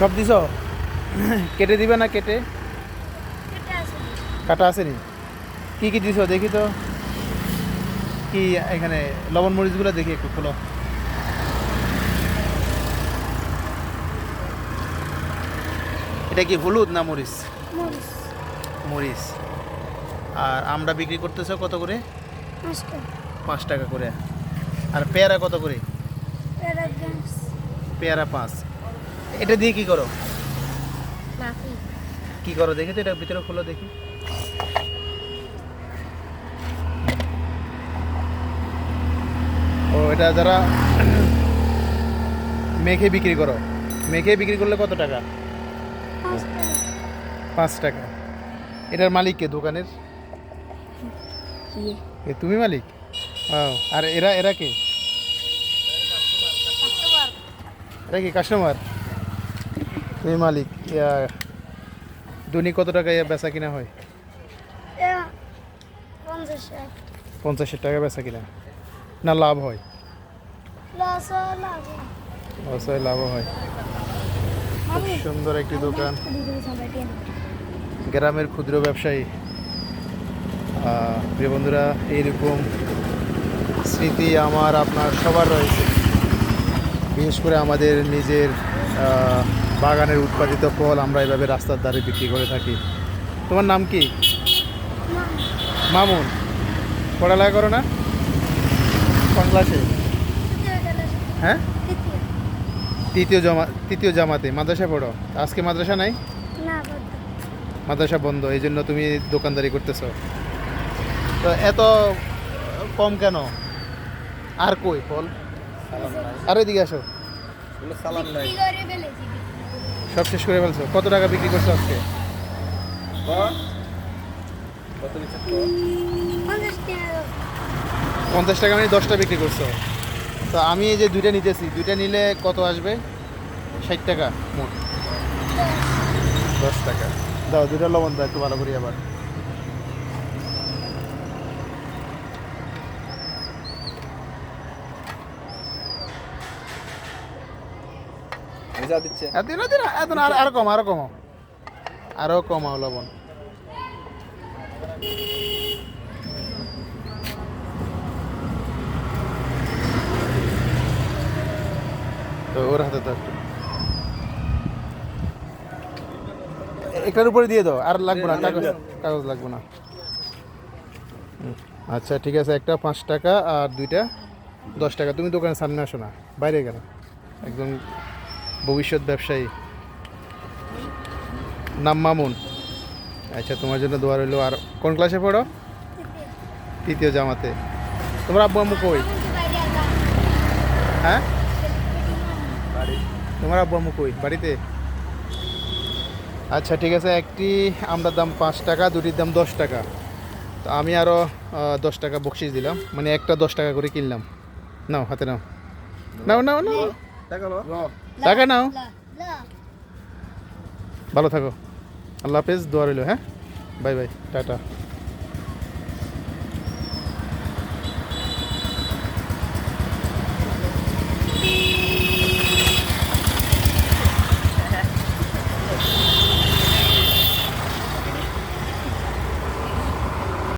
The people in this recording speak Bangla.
সব দিছ? কেটে দিবে না কেটে? কেটে আসেনি। কি কি দিছ দেখি তো। কি এখানে লবণ মরিচগুলো দেখি একটু খোলো। এটা কি হলুদ না মরিচ? মরিচ। মরিচ। আর আমরা বিক্রি করতেছ কত করে? পাঁচ টাকা। করে। আর পেয়ারা কত করে? পেয়ারা পাঁচ। এটা দিয়ে কি করো? কি? করো দেখি তো এটা ভিতরে খোলো দেখি। ও এটা যারা মেখে বিক্রি করো মেখে বিক্রি করলে কত টাকা? পাঁচ টাকা। এটার মালিক কে দোকানের? ইয়ে। এ তুমি মালিক? আর এরা এরা কে? এরা কি কাস্টমার তুমি মালিক ইয়া, দৈনিক কত টাকা ইয়া বেচা কিনা হয়? পঞ্চাশ টাকা বেচা কিনা। না লাভ হয়? লাভ অবশ্যই লাভ হয়। খুব সুন্দর একটি দোকান। গ্রামের ক্ষুদ্র ব্যবসায়ী। প্রিয় বন্ধুরা এইরকম স্মৃতি আমার আপনার সবার রয়েছে। বিশেষ করে আমাদের নিজের বাগানের উৎপাদিত ফল আমরা এভাবে রাস্তার ধারে বিক্রি করে থাকি। তোমার নাম কি? মামুন। পড়ালেখা করো না? কোন ক্লাসে? হ্যাঁ? তৃতীয় জমা তৃতীয় জামাতে। মাদ্রাসা পড়ো? আজকে মাদ্রাসা নাই? মাদ্রাসা বন্ধ এই জন্য তুমি দোকানদারি করতেছো। তো এত কম কেন? আর কই ফল? আর এদিকে আসো। কি করে ফেলেছি সব শেষ করে ফেলছো। কত টাকা বিক্রি করছ আজকে? পঞ্চাশ টাকা। পঞ্চাশ টাকা মানে দশটা বিক্রি করছ। তো আমি এই যে দুইটা নিতেছি দুইটা নিলে কত আসবে? ষাট টাকা মোট। দশ টাকা। দাও দুইটা লবণ দাও একটু ভালো করি আবার। যা দিচ্ছে। এত না দিন এত আর- আরও কম আরও কমাও আরও কমাও লবণ। তো ওর হাতে তো একটু। একটার উপরে দিয়ে দাও আর লাগবে না কাগজ কাগজ লাগবে না। আচ্ছা ঠিক আছে একটা পাঁচ টাকা আর দুইটা দশ টাকা। তুমি দোকানের সামনে আসো না বাইরে গেল। একদম ভবিষ্যৎ ব্যবসায়ী। নাম মামুন। আচ্ছা তোমার জন্য দোয়া রইল। আর কোন ক্লাসে পড়ো? তৃতীয় জামাতে। তোমার আব্বু আম্মু কই? হ্যাঁ? তোমার আব্বু আম্মু কই? বাড়িতে? আচ্ছা ঠিক আছে, একটি আমরার দাম পাঁচ টাকা, দুটির দাম দশ টাকা। তো আমি আরও দশ টাকা বকশিস দিলাম। মানে একটা দশ টাকা করে কিনলাম। নাও, হাতে নাও। নাও নাও নাও। টাকা নাও। ভালো থাকো। আল্লাহ হাফেজ দোয়া রইল হ্যাঁ? Bye bye tata.